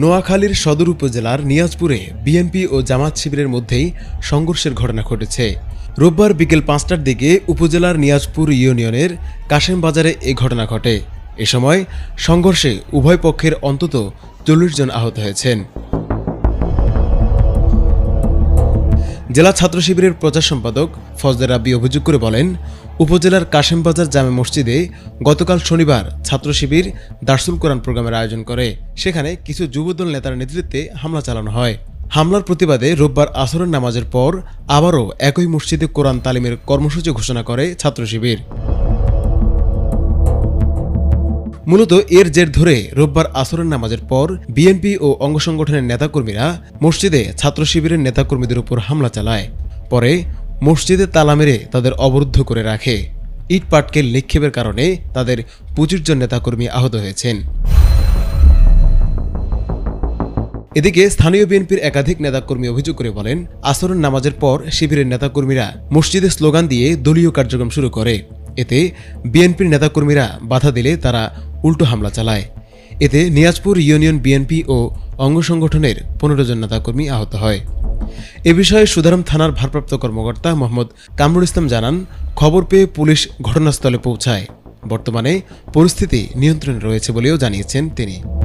নোয়াখালীর সদর উপজেলার নিয়াজপুরে বিএনপি ও জামাত শিবিরের মধ্যেই সংঘর্ষের ঘটনা ঘটেছে। রোববার বিকেল পাঁচটার দিকে উপজেলার নিয়াজপুর ইউনিয়নের কাশেম বাজারে এই ঘটনা ঘটে। এ সময় সংঘর্ষে উভয় পক্ষের অন্তত চল্লিশ জন আহত হয়েছেন। জেলা ছাত্র শিবিরের প্রচার সম্পাদক ফজলে রাব্বি অভিযোগ করে বলেন উপজেলার কাশেমবাজার জামে মসজিদে গতকাল শনিবার ছাত্র শিবির দার্সুল কোরআন প্রোগ্রামের আয়োজন করে। সেখানে কিছু যুবদল নেতার নেতৃত্বে হামলা চালানো হয়। হামলার প্রতিবাদে রোববার আসরের নামাজের পর আবারও একই মসজিদে কোরআন তালিমের কর্মসূচি ঘোষণা করে ছাত্র শিবির। মূলত এর জের ধরে রোববার আসরের নামাজের পর বিএনপি ও অঙ্গ সংগঠনের নেতাকর্মীরা মসজিদে ছাত্র শিবিরের নেতাকর্মীদের উপর হামলা চালায়। পরে মসজিদে তালা মেরে তাদের অবরুদ্ধ করে রাখে। ইট পাটকেল নিক্ষেপের কারণে তাদের পঁচিশ জন নেতাকর্মী আহত হয়েছেন। এদিকে স্থানীয় বিএনপির একাধিক নেতাকর্মী অভিযোগ করে বলেন, আসরের নামাজের পর শিবিরের নেতাকর্মীরা মসজিদে স্লোগান দিয়ে দলীয় কার্যক্রম শুরু করে। এতে বিএনপির নেতাকর্মীরা বাধা দিলে তারা উল্টো হামলা চালায়। এতে নিয়াজপুর ইউনিয়ন বিএনপি ও অঙ্গ সংগঠনের পনেরো জন নেতাকর্মী আহত হয়। এ বিষয়ে সুধারাম থানার ভারপ্রাপ্ত কর্মকর্তা মোহাম্মদ কামরুল ইসলাম জানান, খবর পেয়ে পুলিশ ঘটনাস্থলে পৌঁছায়। বর্তমানে পরিস্থিতি নিয়ন্ত্রণে রয়েছে বলেও জানিয়েছেন তিনি।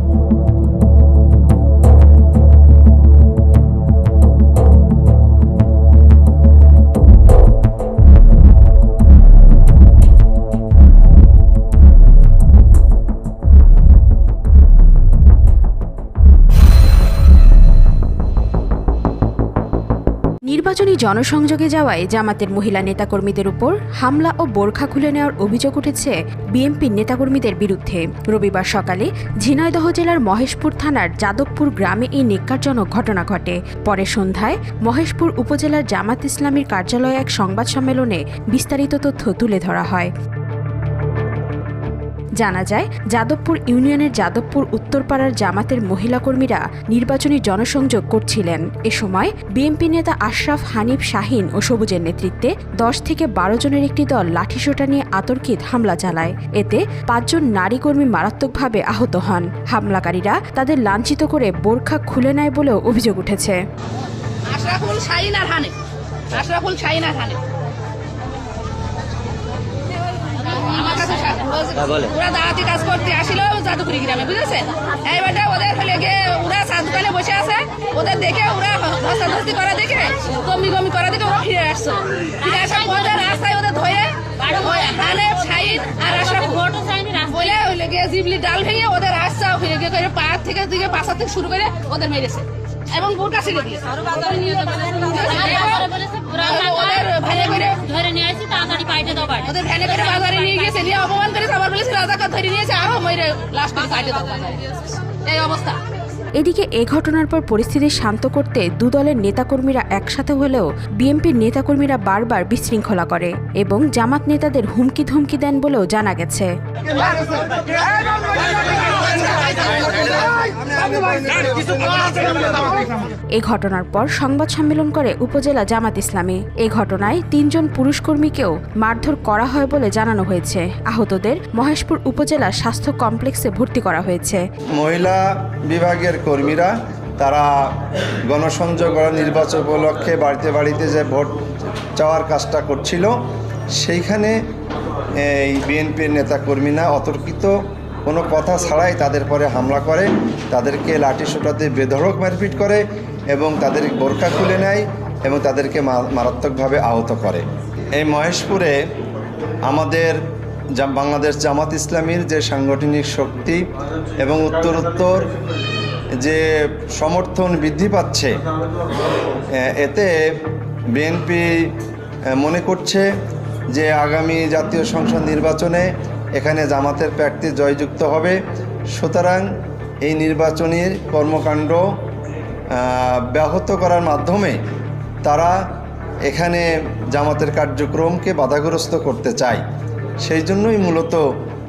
নির্বাচনী জনসংযোগে যাওয়ায় জামাতের মহিলা নেতাকর্মীদের উপর হামলা ও বোরখা খুলে নেওয়ার অভিযোগ উঠেছে বিএনপির নেতাকর্মীদের বিরুদ্ধে। রবিবার সকালে ঝিনাইদহ জেলার মহেশপুর থানার যাদবপুর গ্রামে এই নিকারজনক ঘটনা ঘটে। পরে সন্ধ্যায় মহেশপুর উপজেলার জামাত ইসলামীর কার্যালয়ে এক সংবাদ সম্মেলনে বিস্তারিত তথ্য তুলে ধরা হয়। জানা যায়, যাদবপুর ইউনিয়নের যাদবপুর উত্তরপাড়ার জামাতের মহিলা কর্মীরা নির্বাচনী জনসংযোগ করছিলেন। এ সময় বিএনপি নেতা আশরাফ হানিফ শাহিন ও সবুজের নেতৃত্বে দশ থেকে বারো জনের একটি দল লাঠিসোঁটা নিয়ে আতর্কিত হামলা চালায়। এতে পাঁচজন নারী কর্মী মারাত্মকভাবে আহত হন। হামলাকারীরা তাদের লাঞ্ছিত করে বোরখা খুলে নেয় বলেও অভিযোগ উঠেছে। আশরাফুল শাহিন আর হানিফ। আশরাফুল শাহিন আর হানিফ। আমার কাছে ওরা দাওয়াতি কাজ করতে আসিল গ্রামে এইবারটা ওদের গিয়ে ওরা সাধুকালে বসে আছে ওদের দেখে ওরা ধস্তাধস্তি করা দেখে গমি গমি করা দেখে ওরা ফিরে আসছে। ফিরে আসার পরে রাস্তায় ওদের ধরে ওই হানিফ আর বলে ওই লেগে জিবলি ডাল ভেঙে ওদের রাস্তা ওই লেগে করে পা থেকে দিকে পাশা থেকে শুরু করে ওদের মেরেছে। এবং বোরকা ছিঁড়ে দিয়েছে। ভ্যানে করে ধরে নিয়ে আসি তাড়াতাড়ি পাইটে দাও ওদের ভ্যানে করে বাজারে নিয়ে গেছে নিয়ে অপমান করে সবার বলেছে রাজাকে ধরে নিয়েছে আরও মেরে লাস্ট করে কাটে দাও এই অবস্থা। এদিকে এ ঘটনার পর পরিস্থিতি শান্ত করতে দুদলের নেতাকর্মীরা একসাথে হলেও বিএনপির নেতাকর্মীরা বারবার বিশৃঙ্খলা করে এবং জামাত নেতাদের হুমকি ধমকি দেন বলেও জানা গেছে। এ ঘটনার পর সংবাদ সম্মেলন করে উপজেলা জামাত ইসলামী। এ ঘটনায় তিনজন পুরুষ কর্মীকেও মারধর করা হয় বলে জানানো হয়েছে। আহতদের মহেশপুর উপজেলা স্বাস্থ্য কমপ্লেক্সে ভর্তি করা হয়েছে। মহিলা বিভাগের কর্মীরা, তারা গণসংযোগ নির্বাচন উপলক্ষে বাড়িতে বাড়িতে যে ভোট চাওয়ার কাজটা করছিল, সেইখানে এই বিএনপির নেতাকর্মীরা অতর্কিত, কোনো কথা ছাড়াই তাদের পরে হামলা করে, তাদেরকে লাঠি সোটাতে বেধড়ক মারপিট করে এবং তাদের বোরখা খুলে নেয় এবং তাদেরকে মারাত্মকভাবে আহত করে। এই মহেশপুরে আমাদের বাংলাদেশ জামাত ইসলামীর যে সাংগঠনিক শক্তি এবং উত্তরোত্তর যে সমর্থন বৃদ্ধি পাচ্ছে এতে বিএনপি মনে করছে যে আগামী জাতীয় সংসদ নির্বাচনে এখানে জামাতের প্রার্থী জয়যুক্ত হবে। সুতরাং এই নির্বাচনের কর্মকাণ্ড ব্যাহত করার মাধ্যমে তারা এখানে জামাতের কার্যক্রমকে বাধাগ্রস্ত করতে চায়। সেই জন্যই মূলত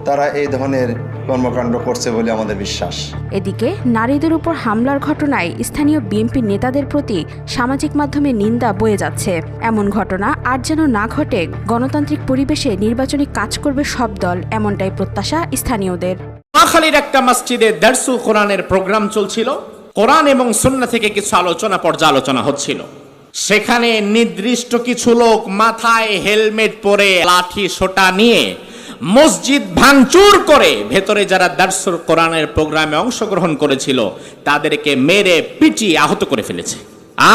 তারা এই ধরনের কর্মকাণ্ড করছে বলে আমাদের বিশ্বাস। এদিকে নারীদের উপর হামলার ঘটনায় স্থানীয় বিএনপি নেতাদের প্রতি সামাজিক মাধ্যমে নিন্দা বয়ে যাচ্ছে। এমন ঘটনা আর যেন না ঘটে গণতান্ত্রিক পরিবেশে নির্বাচনী কাজ করবে সব দল এমনটাই প্রত্যাশা স্থানীয়দের। নোয়াখালীর একটা মসজিদে দেড়শো কোরআনের প্রোগ্রাম চলছিল। কোরআন এবং সুন্না থেকে কিছু আলোচনা পর্যালোচনা হচ্ছিল। সেখানে নির্দিষ্ট কিছু লোক মাথায় হেলমেট পরে লাঠি সোটা নিয়ে মসজিদ ভাঙচুর করে ভেতরে যারা দার্সুর কোরআনের প্রোগ্রামে অংশগ্রহণ করেছিল, তাদেরকে মেরে পিটিয়ে আহত করে ফেলেছে।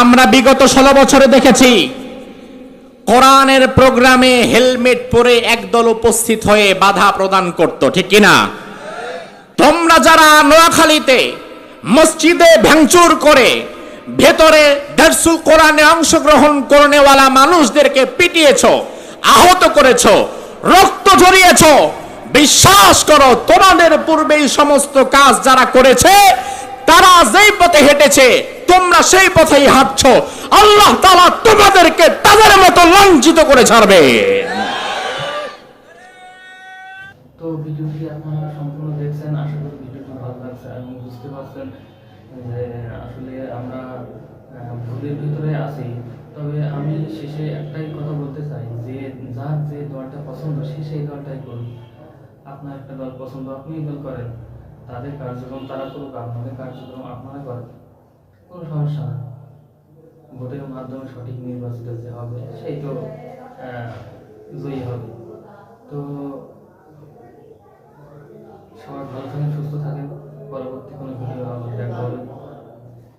আমরা বিগত ষোলো বছরে দেখেছি, কোরআনের প্রোগ্রামে হেলমেট পরে একদল উপস্থিত হয়ে বাধা প্রদান করত, ঠিক কিনা তোমরা যারা নোয়াখালীতে মসজিদে ভাঙচুর করে ভেতরে দার্সুল কোরআনে অংশগ্রহণ করনেওয়ালা মানুষদেরকে পিটিয়েছ, আহত করেছ রক্ত ঝরিয়েছ। বিশ্বাস করো, তোমাদের পূর্বে সমস্ত কাজ যারা করেছে, তারা যেই পথে হেঁটেছে, তোমরা সেই পথেই হাঁটছ। আল্লাহ তাআলা তোমাদেরকে তাদের মতো লাঞ্ছিত করে ছাড়বে। তো ভিডিওটি আপনারা সম্পূর্ণ দেখছেন, আশা করি ভিডিওটি ভালো লাগছে এবং বুঝতে পারছেন যে আসলে আমরা ভুলের ভিতরে আছি। তবে আমি শেষে একটাই কথা বলতে চাই যে সেই দলটাই করুন। আপনার একটা দল পছন্দ আপনি দল করেন। তাদের কার্যক্রম তারা করুক, আপনাদের কার্যক্রম আপনারা করেন। কোনো সমস্যা না। ভোটের মাধ্যমে সঠিক নির্বাচিত যে হবে, সেই তো জয়ী হবে। তো সবাই ভালো থাকেন, সুস্থ থাকেন। পরবর্তী কোনো ভিডিও আবার দেখা হবে।